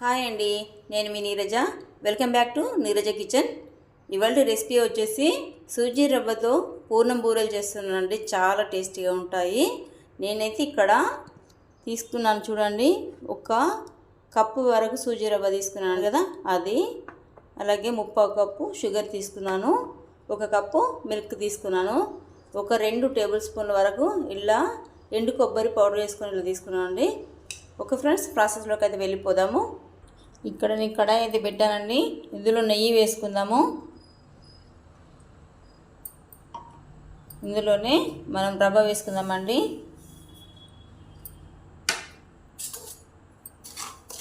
Hi అండి నేను మీ Neeraja. Welcome back to Neeraja kitchen. ఇవాళ రెసిపీ వచ్చేసి సూజీ రవ్వతో పూర్ణం బూరెలు చేస్తున్నానండి. చాలా టేస్టీగా ఉంటాయి. నేనైతే ఇక్కడ తీసుకున్నాను చూడండి ఒక కప్పు వరకు సూజీ రవ్వ తీసుకున్నాను కదా అది. అలాగే ముప్పై కప్పు షుగర్ తీసుకున్నాను ఒక కప్పు మిల్క్ తీసుకున్నాను ఒక రెండు టేబుల్ స్పూన్ల వరకు ఇలా ఎండు కొబ్బరి పౌడర్ వేసుకొని ఇలా తీసుకున్నాను అండి ఓకే ఫ్రెండ్స్ ప్రాసెస్లోకి అయితే వెళ్ళిపోదాము. ఇక్కడ నేను కడాయి అయితే పెట్టానండి. ఇందులో నెయ్యి వేసుకుందాము. ఇందులోనే మనం రవ్వ వేసుకుందామండి.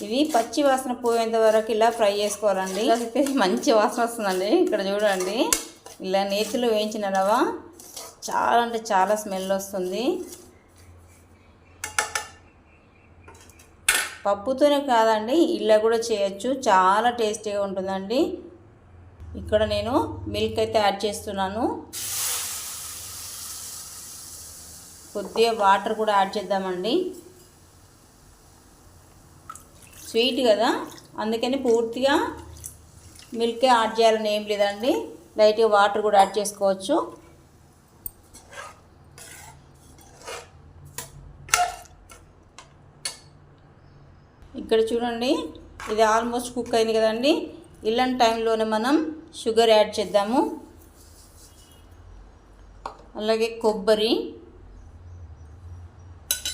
ఇది పచ్చి వాసన పోయేంత వరకు ఇలా ఫ్రై చేసుకోవాలండి. అయితే మంచి వాసన వస్తుందండి ఇక్కడ చూడండి. ఇలా నేతిలో వేయించిన రవ్వ చాలా అంటే చాలా స్మెల్ వస్తుంది. పప్పుతోనే కాదండి ఇలా కూడా చేయొచ్చు. చాలా టేస్టీగా ఉంటుందండి. ఇక్కడ నేను మిల్క్ అయితే యాడ్ చేస్తున్నాను. కొద్దిగా వాటర్ కూడా యాడ్ చేద్దామండి. స్వీట్ కదా అందుకని పూర్తిగా మిల్కే యాడ్ చేయాలని ఏం లేదండి. లైట్గా వాటర్ కూడా యాడ్ చేసుకోవచ్చు. ఇక్కడ చూడండి ఇది ఆల్మోస్ట్ కుక్ అయింది కదండి. ఇలాంటి టైంలోనే మనం షుగర్ యాడ్ చేద్దాము. అలాగే కొబ్బరి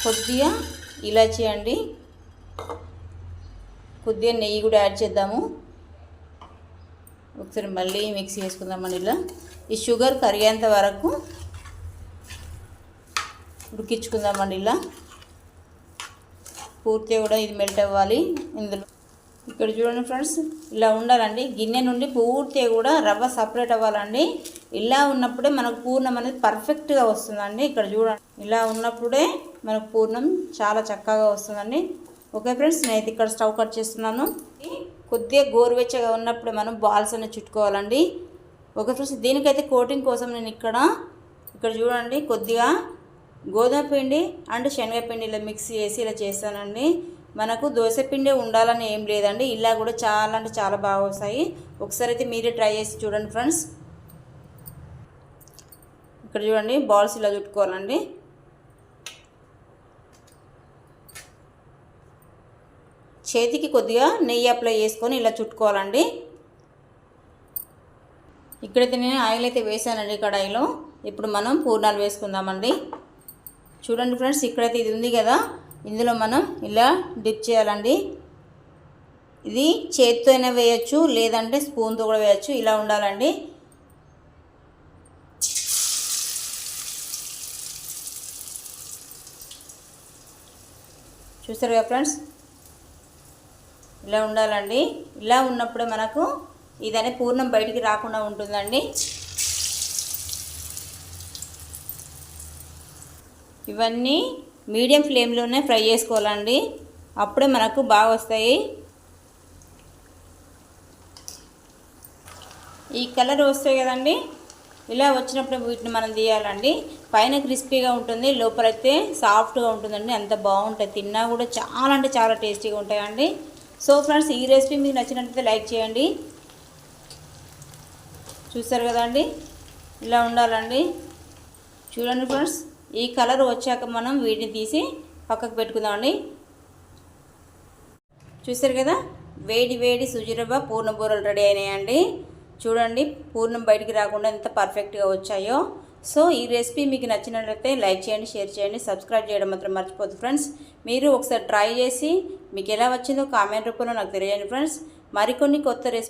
కొద్దిగా ఇలాచీ అండి. కొద్దిగా నెయ్యి కూడా యాడ్ చేద్దాము. ఒకసారి మళ్ళీ మిక్స్ చేసుకుందామండి ఇలా. ఈ షుగర్ కరిగేంత వరకు ఉడికించుకుందామండి ఇలా. పూర్తిగా కూడా ఇది మెల్ట్ అవ్వాలి ఇందులో. ఇక్కడ చూడండి ఫ్రెండ్స్ ఇలా ఉండాలండి. గిన్నె నుండి పూర్తిగా కూడా రవ్వ సపరేట్ అవ్వాలండి. ఇలా ఉన్నప్పుడే మనకు పూర్ణం అనేది పర్ఫెక్ట్గా వస్తుందండి. ఇక్కడ చూడండి ఇలా ఉన్నప్పుడే మనకు పూర్ణం చాలా చక్కగా వస్తుందండి. ఓకే ఫ్రెండ్స్ నేనైతే ఇక్కడ స్టవ్ కట్ చేస్తున్నాను. కొద్దిగా గోరువెచ్చగా ఉన్నప్పుడే మనం బాల్స్ అనేది చుట్టుకోవాలండి. ఓకే ఫ్రెండ్స్ దీనికైతే కోటింగ్ కోసం నేను ఇక్కడ ఇక్కడ చూడండి కొద్దిగా గోధుమ పిండి అండ్ శనగపిండి ఇలా మిక్స్ చేసి ఇలా చేస్తానండి. మనకు దోశ పిండి ఉండాలని ఏం లేదండి. ఇలా కూడా చాలా అంటే చాలా బాగా వస్తాయి. ఒకసారి అయితే మీరే ట్రై చేసి చూడండి ఫ్రెండ్స్ ఇక్కడ చూడండి బాల్స్ ఇలా చుట్టుకోవాలండి. చేతికి కొద్దిగా నెయ్యి అప్లై చేసుకొని ఇలా చుట్టుకోవాలండి. ఇక్కడైతే నేను ఆయిల్ అయితే వేసానండి కడాయిలో. ఇప్పుడు మనం పూర్ణాలు వేసుకుందామండి. చూడండి ఫ్రెండ్స్ ఇక్కడైతే ఇది ఉంది కదా. ఇందులో మనం ఇలా డిప్ చేయాలండి. ఇది చేతితో అయినా వేయచ్చు లేదంటే స్పూన్తో కూడా వేయచ్చు. ఇలా ఉండాలండి. చూస్తారు కదా ఫ్రెండ్స్? ఇలా ఉండాలండి. ఇలా ఉన్నప్పుడే మనకు ఇదనే పూర్ణం బయటికి రాకుండా ఉంటుందండి. ఇవన్నీ మీడియం ఫ్లేమ్లోనే ఫ్రై చేసుకోవాలండి. అప్పుడే మనకు బాగా వస్తాయి. ఈ కలర్ వస్తాయి కదండి. ఇలా వచ్చినప్పుడు వీటిని మనం తీయాలండి. పైన క్రిస్పీగా ఉంటుంది లోపలైతే సాఫ్ట్గా ఉంటుందండి. అంత బాగుంటుంది తిన్నా కూడా చాలా అంటే చాలా టేస్టీగా ఉంటాయండి. సో ఫ్రెండ్స్ ఈ రెసిపీ మీకు నచ్చినట్లయితే లైక్ చేయండి. చూస్తారు కదండి? ఇలా ఉండాలండి. చూడండి ఫ్రెండ్స్. ఈ కలర్ వచ్చాక మనం వీటిని తీసి పక్కకు పెట్టుకుందామండి. చూసారు కదా? వేడి వేడి సుజీరవ్వ పూర్ణ బూరలు రెడీ అయినాయండి. చూడండి పూర్ణం బయటికి రాకుండా ఎంత పర్ఫెక్ట్గా వచ్చాయో. సో ఈ రెసిపీ మీకు నచ్చినట్లయితే లైక్ చేయండి షేర్ చేయండి సబ్స్క్రైబ్ చేయడం మాత్రం మర్చిపోద్దు ఫ్రెండ్స్. మీరు ఒకసారి ట్రై చేసి మీకు ఎలా వచ్చిందో కామెంట్ రూపంలో నాకు తెలియజేయండి ఫ్రెండ్స్. మరికొన్ని కొత్త రెసిపీ